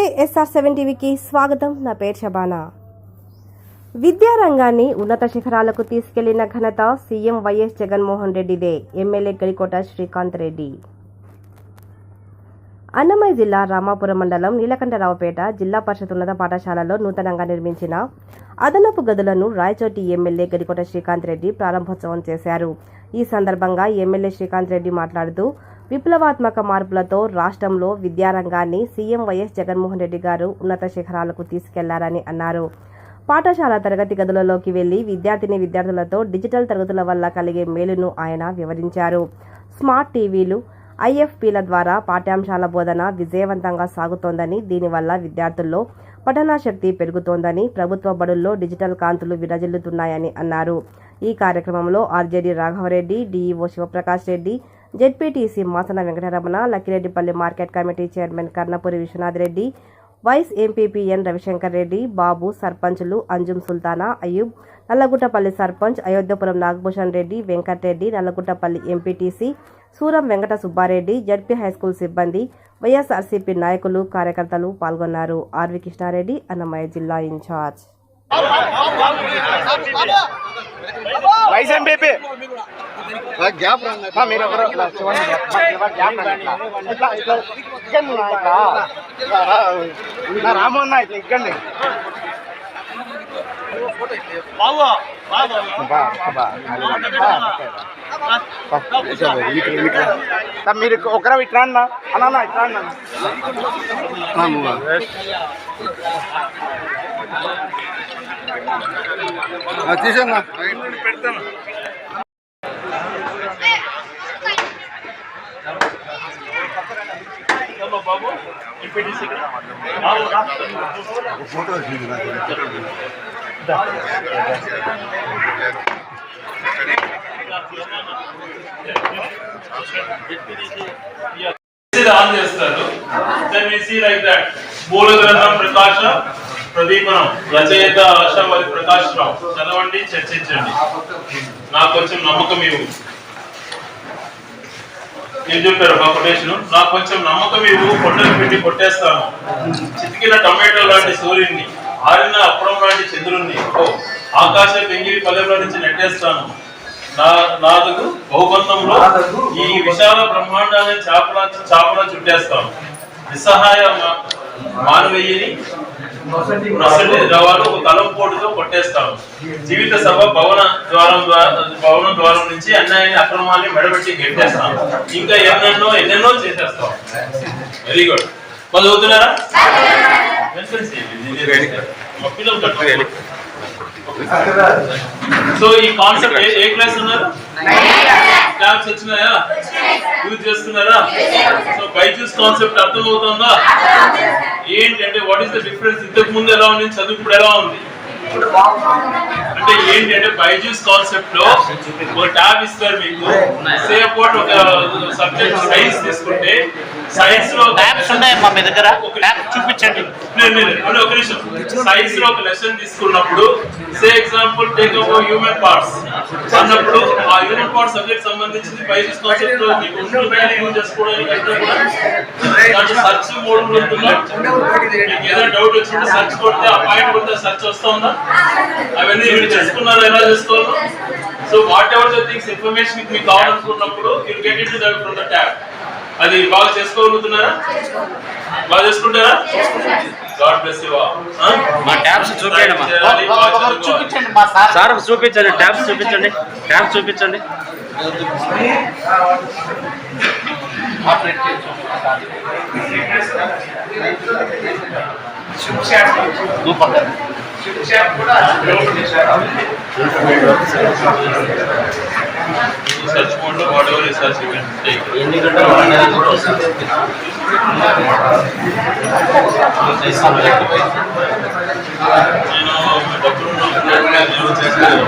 SR seven టీవీకి స్వాగతం. నా పేరు షబానా. విద్యారంగాన్ని ఉన్నత శిఖరాలకు తీసుకెళ్ళిన ఘనత సీఎం వైఎస్ జగన్మోహన్ రెడ్డిదే ఎమ్మెల్యే గడికోట శ్రీకాంత్ రెడ్డి. అన్నమయ్య జిల్లా రామాపురం మండలం నీలకంఠరావుపేట జిల్లా పరిషత్ ఉన్నత పాఠశాలలో నూతనంగా నిర్మించిన అదనపు గదులను రాయచోటి ఎమ్మెల్యే గడికోట శ్రీకాంత్ రెడ్డి ప్రారంభోత్సవం చేశారు. ఈ సందర్భంగా ఎమ్మెల్యే శ్రీకాంత్ రెడ్డి మాట్లాడుతూ విప్లవాత్మక మార్పులతో రాష్ట్రంలో విద్యారంగాన్ని సీఎం వైఎస్ జగన్మోహన్ రెడ్డి గారు ఉన్నత శిఖరాలకు తీసుకెళ్ళారని అన్నారు. పాఠశాల తరగతి గదులలోకి వెళ్ళి విద్యార్థిని విద్యార్థులతో డిజిటల్ తరగతుల వల్ల కలిగే మేలును ఆయన వివరించారు. స్మార్ట్ టీవీలు ఐఎఫ్పీల ద్వారా పాఠ్యాంశాల బోధన విజయవంతంగా సాగుతోందని దీనివల్ల విద్యార్థుల్లో పఠనాశక్తి పెరుగుతోందని ప్రభుత్వ బడుల్లో డిజిటల్ కాంతులు విరజిల్లుతున్నాయని అన్నారు. ఈ కార్యక్రమంలో RJD Raghavareddy DEO Sivaprakash Reddy ZPTC Masana Venkataramana Lakkireddipalli market committee chairman Karnapuri Viswanath Reddy vice MPP N Ravishankar Reddy Babu సర్పంచులు Anjum Sultana Ayub Nallaguttapalli sarpanch Ayodhyapuram Nagabhushan Reddy Venkatareddy Nallaguttapalli MPTC Suram Venkata Subbareddy ZP high school సిబ్బంది YSRCP నాయకులు కార్యకర్తలు పాల్గొన్నారు. RV Krishna Reddy Annamayya జిల్లా incharge. Vice MPP. Gap మీరు ఎవరు ఇట్లా. రామన్న ఇట్లా ఇక్కండి మీరు ఒకరా ఇట్లా అన్న. అన్న ఇట్లా అన్న. తీసన్నా ఆన్ చేస్తారు. లైక్ దట్ మూల గ్రంథం ప్రకాశ ప్రదీపనం రచయిత ఆశావాది ప్రకాష్ రావు చదవండి చర్చించండి. నాకు కొంచెం నమ్మకం ఇవ్వు. ఏం చెప్పారు ఒక కొటేషన్ నాకు కొంచెం నమ్మకం ఇవ్వు కొండలు పెట్టి కొట్టేస్తాను. చితికిన టమాటో లాంటి సూర్యుడిని ఆరిన అప్పడం లాంటి చంద్రుణ్ణి ఆకాశ పెంగిరి పల్లెల నుంచి నెట్టేస్తాను. నా నాదుకు బహుబంధంలో ఈ విశాల బ్రహ్మాండాన్ని చాపలా చాపలా చుట్టేస్తాం నిస్సహాయ మా- మానవీయని ద్రవాలు ఒక తలంపోటుతో కొట్టేస్తాం జీవిత సభ భవన ద్వారం ద్వారా భవనం ద్వారం నుంచి అన్యాయాన్ని అక్రమాన్ని మెడబెట్టి గెట్టేస్తాం ఇంకా ఎన్నెన్నో ఎన్నెన్నో చేసేస్తాం వెరీ గుడ్ వాళ్ళు చదువుతున్నారా? సో ఈ కాన్సెప్ట్ ఏ- ఏ క్లాస్ ఉన్నారు? క్లాస్ వచ్చినాయా? యూజ్ చేస్తున్నారా? సో బైజూస్ కాన్సెప్ట్ అర్థమవుతుందా? ఏంటి అంటే వాట్ ఈస్ ద డిఫరెన్స్ ఇంతకు ముందు ఎలా ఉంది చదువు ఇప్పుడు ఎలా ఉంది? అంటే ఏంటి అంటే బైజూస్ కాన్సెప్ట్లో ఒక ట్యాబ్ ఇస్తారు మీకు. సే అబౌట్ ఒక సబ్జెక్ట్ సైన్స్ తీసుకుంటే సైన్స్లో ట్యాబ్స్ ఉన్నాయమ్మా మీ దగ్గర? ట్యాబ్ చూపించండి. ఒక నిమిషం. సైన్స్లో ఒక లెసన్ తీసుకున్నప్పుడు say example take up human parts అన్నప్పుడు ఆ హ్యూమన్ పార్ట్ సబ్జెక్ట్ సంబంధించింది బైజెస్ కాన్సెప్ట్ మీకు ఉంటుంది యూజ్ చేసుకోవడానికి అంటే కూడా దాంట్లో సర్చ్ మోడ్ ఉంటుందా? మీకు ఏదైనా డౌట్ వచ్చినప్పుడు సర్చ్ కొడితే ఆ పాయింట్ కొడితే సర్చ్ వస్తా ఉందా? అవన్నీ మీరు చేసుకున్నారు? ఎలా చేసుకోవాలో? So whatever the things information మీకు కావాలనుకున్నప్పుడు you get it to from the tab అది బాగా చేసుకోగలుగుతున్నారా? బాగా చేసుకుంటారా? గాడ్ బ్లెస్ యు మా ట్యాబ్స్ చూపించండి. చూపించండి చూపించండి మా సార్. సార్ చూపించండి. ట్యాబ్స్ చూపించండి. ట్యాబ్స్ చూపించండి. సర్చ్ మోడ్లో whatever search you can take ఎన్ని గంటలు వాడినా కూడా వస్తుంది. నేను డబ్బులు ఉన్నప్పుడు నిల్వ చేస్తాను